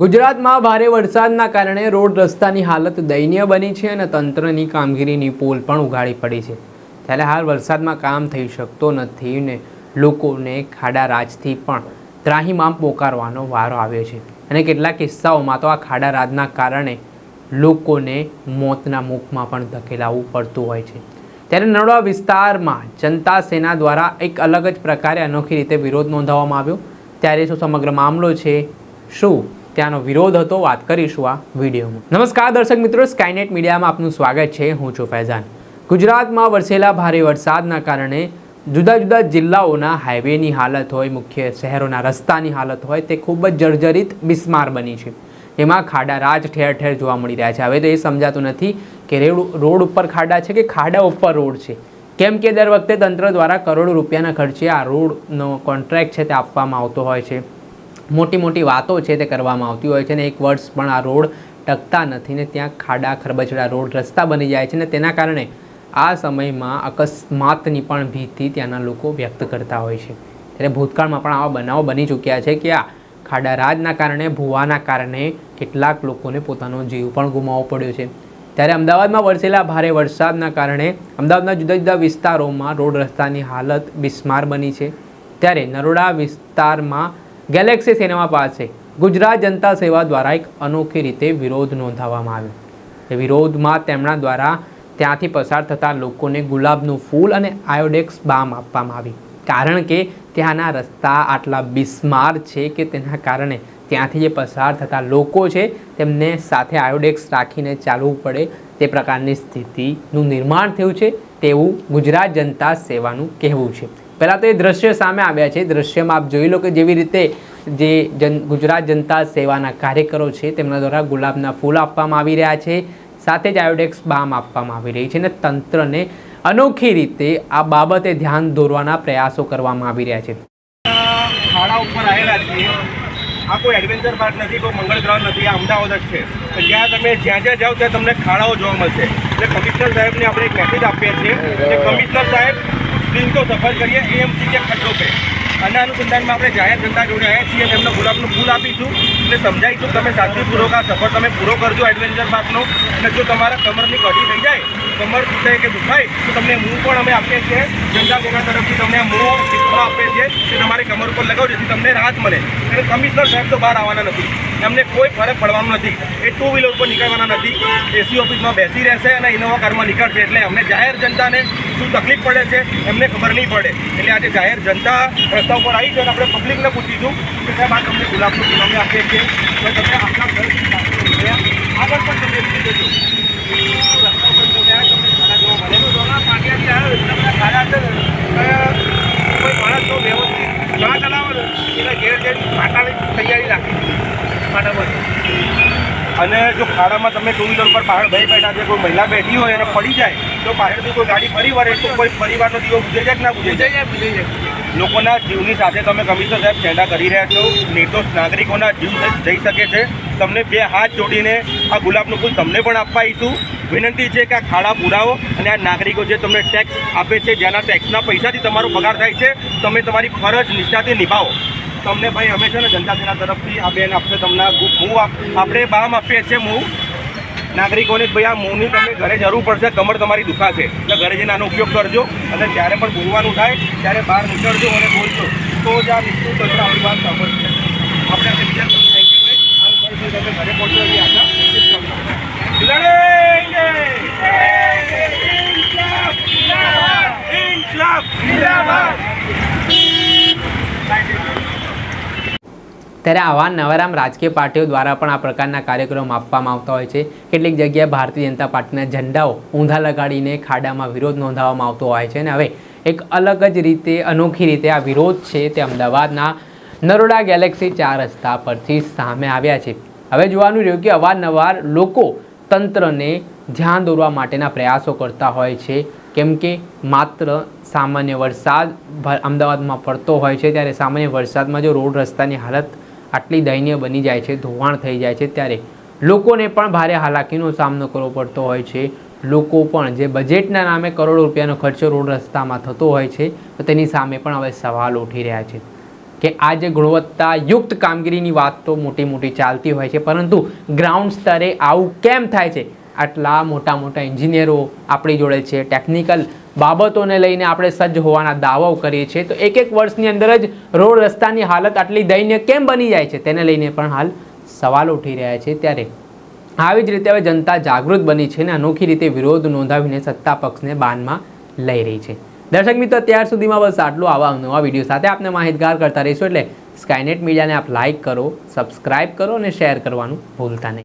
ગુજરાતમાં ભારે વરસાદના કારણે રોડ રસ્તાની હાલત દયનીય બની છે અને તંત્રની કામગીરીની પોલ પણ ઉગાડી પડી છે. ત્યારે હાલ વરસાદમાં કામ થઈ શકતો નથી ને લોકોને ખાડા રાજથી પણ ત્રાહીમામ પોકારવાનો વારો આવ્યો છે. અને કેટલાક કિસ્સાઓમાં તો આ ખાડા રાજના કારણે લોકોને મોતના મુખમાં પણ ધકેલાવવું પડતું હોય છે. ત્યારે નરોડા વિસ્તારમાં જનતા સેના દ્વારા એક અલગ જ પ્રકારે અનોખી રીતે વિરોધ નોંધાવવામાં આવ્યો. ત્યારે શું સમગ્ર મામલો છે, શું ત્યાંનો વિરોધ હતો, વાત કરીશું આ વિડીયોમાં. નમસ્કાર દર્શક મિત્રો સ્કાયનેટ મીડિયામાં આપનું સ્વાગત છે. હું છું ફૈઝાન. ગુજરાતમાં વરસેલા ભારે વરસાદના કારણે જુદા જુદા જિલ્લાઓના હાઈવેની હાલત હોય, મુખ્ય શહેરોના રસ્તાની હાલત હોય, તે ખૂબ જ જર્જરિત બિસ્માર બની છે. એમાં ખાડા રાજ ઠેર ઠેર જોવા મળી રહ્યા છે. હવે તો એ સમજાતું નથી કે રેડ, રોડ ઉપર ખાડા છે કે ખાડા ઉપર રોડ છે? કેમ કે દર વખતે તંત્ર દ્વારા કરોડો રૂપિયાના ખર્ચે આ રોડનો કોન્ટ્રાક્ટ છે તે આપવામાં આવતો હોય છે. મોટી મોટી વાતો છે તે કરવામાં આવતી હોય છે ને એક વર્ષ પણ આ રોડ ટકતા નથી ને ત્યાં ખાડા ખરબચડા રોડ રસ્તા બની જાય છે ને તેના કારણે આ સમયમાં અકસ્માતની પણ ભીતિ ત્યાંના લોકો વ્યક્ત કરતા હોય છે. ત્યારે ભૂતકાળમાં પણ આવા બનાવો બની ચૂક્યા છે કે આ ખાડા રાજના કારણે, ભૂવાના કારણે કેટલાક લોકોને પોતાનો જીવ પણ ગુમાવવો પડ્યો છે. ત્યારે અમદાવાદમાં વરસેલા ભારે વરસાદના કારણે અમદાવાદના જુદા જુદા વિસ્તારોમાં રોડ રસ્તાની હાલત બિસ્માર બની છે. ત્યારે નરોડા વિસ્તારમાં ગેલેક્સી સિનેમા પાસે ગુજરાત જનતા સેવા દ્વારા એક અનોખી રીતે વિરોધ નોંધાવવામાં આવ્યો. એ વિરોધમાં તેમના દ્વારા ત્યાંથી પસાર થતા લોકોને ગુલાબનું ફૂલ અને આયોડેક્સ બામ આપવામાં આવી. કારણ કે ત્યાંના રસ્તા આટલા બિસ્માર છે કે તેના કારણે ત્યાંથી જે પસાર થતા લોકો છે, તેમને સાથે આયોડેક્સ રાખીને ચાલવું પડે તે પ્રકારની સ્થિતિનું નિર્માણ થયું છે, તેવું ગુજરાત જનતા સેવાનું કહેવું છે. પહેલાં તો એ દ્રશ્ય સામે આવ્યા છે. દ્રશ્યમાં આપ જોઈ લો કે જેવી રીતે જે જન, ગુજરાત જનતા સેવાના કાર્યકરો છે, તેમના દ્વારા ગુલાબના ફૂલ આપવામાં આવી રહ્યા છે. સાથે જ આયોડેક્સ બામ આપવામાં આવી રહી છે અને તંત્રને અનોખી રીતે આ બાબતે ધ્યાન દોરવાના પ્રયાસો કરવામાં આવી રહ્યા છે. ખાડા ઉપર આવેલા છીએ. આ કોઈ એડવેન્ચર પાર્ક નથી, કોઈ મંગળ ગ્રહ નથી, આ અમદાવાદ જ છે. જ્યાં તમે જ્યાં જ્યાં જાઓ, ત્યાં તમને ખાડાઓ જોવા મળશે. એટલે કમિશનર સાહેબને આપણે એક મેસેજ આપીએ છીએ કે કમિશનર સાહેબ દિન તો સફર કરીએ એએમસી કે ખડ્ડો પે. અને અનુસંધાનમાં આપણે જાહેર જનતા જોડે આવ્યા છીએ એમને ગુલાબનું ફૂલ આપીશું. એટલે સમજાવીશું તમે શાંતિપૂર્વક આ સફર તમે પૂરો કરજો એડવેન્ચર પાર્કનો અને જો તમારા કમરની કઢી થઈ જાય, કમર દુખાય કે દુખાય, તો તમને મૂવ પણ અમે આપીએ છીએ, જનતા સેના તરફથી તમને મૂવ ચિત્રો આપીએ છીએ કે તમારી કમર ઉપર લગાવો જેથી તમને રાહત મળે. અને કમિશનર સાહેબ તો બહાર આવવાના નથી. એમને કોઈ ફરક પડવાનો નથી. એ ટુ વ્હીલર ઉપર નીકળવાના નથી. એસી ઓફિસમાં બેસી રહેશે અને ઇનોવા કારમાં નીકળશે. એટલે અમને જાહેર જનતાને શું તકલીફ પડે છે, એમને ખબર નહીં પડે. એટલે આજે જાહેર જનતા રસ્તા ઉપર આવી છે અને આપણે પબ્લિકને પૂછીશું કે સાહેબ, આ તમને ગુલાબનું ફૂલ આપીએ છીએ. તો તમે આગળ પણ તમે રસ્તા ઉપર જો તમને ખાડા જોવા મળે તો જોના પાટિયાથી આવ્યો એટલા છે કોઈ માણસનો વ્યવસ્થિત ના ચલાવે ને ઘેર ઘેર પાટાની તૈયારી રાખી દીધી પર અને જો ખાડામાં તમે ટુ વ્હીલર પર બહાર બે બેઠા છે, કોઈ મહિલા બેઠી હોય અને પડી જાય તો પાછળથી કોઈ ગાડી ફરી વળે તો કોઈ પરિવારનો દીવો બુજે જાય કે ના બુજે જાય? લોકોના જીવની સાથે તમે કમિશનર સાહેબ ચેડા કરી રહ્યા છો. નિર્દોષ નાગરિકોના જીવ જઈ શકે છે. તમને બે હાથ જોડીને આ ગુલાબનું ફૂલ તમને પણ આપવા આવીશું. વિનંતી છે કે આ ખાડા પુરાવો અને આ નાગરિકો જે તમને ટેક્સ આપે છે જેના ટેક્સના પૈસાથી તમારો પગાર થાય છે તમે તમારી ફરજ નિષ્ઠાથી નિભાવો. તમને ભાઈ અમે છે ને જનતા સેના તરફથી આ બેન આપશે તમને હું આપણે બામ આપીએ છીએ મૂવ નાગરિકોને ભાઈ આ મોંની તમને ઘરે જરૂર પડશે, કમર તમારી દુખાશે. એટલે ઘરે જઈને આનો ઉપયોગ કરજો અને જ્યારે પણ બોલવાનું થાય, ત્યારે બહાર નીકળજો અને બોલજો. તો જ આ નિશ્ચિત તંત્ર આપણી વાત સાંભળશે. આપણે આપણે બીજા થેન્ક યુ ભાઈ આ ફરીથી તમે ઘરે પહોંચો એવી આશા વ્યક્ત કરું છું. લડેંગે! ઇન્કલાબ! ત્યારે આવા નવારામ રાજકીય પાર્ટીઓ દ્વારા પણ આ પ્રકારના કાર્યક્રમ આપવામાં આવતા હોય છે. કેટલીક જગ્યાએ ભારતીય જનતા પાર્ટીના ઝંડાઓ ઊંધા લગાડીને ખાડામાં વિરોધ નોંધાવવામાં આવતો હોય છે અને હવે એક અલગ જ રીતે, અનોખી રીતે આ વિરોધ છે તે અમદાવાદના નરોડા ગેલેક્સી ચાર રસ્તા પરથી સામે આવ્યા છે. હવે જોવાનું રહ્યું કે અવારનવાર લોકો તંત્રને ધ્યાન દોરવા માટેના પ્રયાસો કરતા હોય છે. કેમ કે માત્ર સામાન્ય વરસાદ અમદાવાદમાં પડતો હોય છે, ત્યારે સામાન્ય વરસાદમાં જો રોડ રસ્તાની હાલત આટલી દયનીય બની જાય છે, ધોવાણ થઈ જાય છે ત્યારે લોકોને પણ ભારે હાલાકીનો સામનો કરવો પડતો હોય છે. લોકો પણ જે બજેટના નામે કરોડો રૂપિયાનો ખર્ચો રોડ રસ્તામાં થતો હોય છે, તો તેની સામે પણ હવે સવાલ ઉઠી રહ્યા છે કે આ જે ગુણવત્તાયુક્ત કામગીરીની વાત તો મોટી મોટી ચાલતી હોય છે, પરંતુ ગ્રાઉન્ડ સ્તરે આવું કેમ થાય છે? આટલા મોટા મોટા એન્જિનિયરો આપણી જોડે છે, ટેકનિકલ બાબતોને લઈને આપણે સજ્જ હોવાના દાવાઓ કરીએ છીએ. તો એક એક વર્ષની અંદર જ રોડ રસ્તાની હાલત આટલી દયનીય કેમ બની જાય છે તેને લઈને પણ હાલ સવાલ ઉઠી રહ્યા છે ત્યારે. આવી જ રીતે હવે જનતા જાગૃત બની છે અને અનોખી રીતે વિરોધ નોંધાવીને સત્તા પક્ષને બાનમાં લઈ રહી છે. દર્શક મિત્રો ત્યાર સુધીમાં બસ આટલું આવા નવા વીડિયો સાથે આપને માહિતગાર કરતા રહીશું. એટલે સ્કાયનેટ મીડિયાને આપ લાઇક કરો સબસ્ક્રાઇબ કરો અને શેર કરવાનું ભૂલતા નહીં.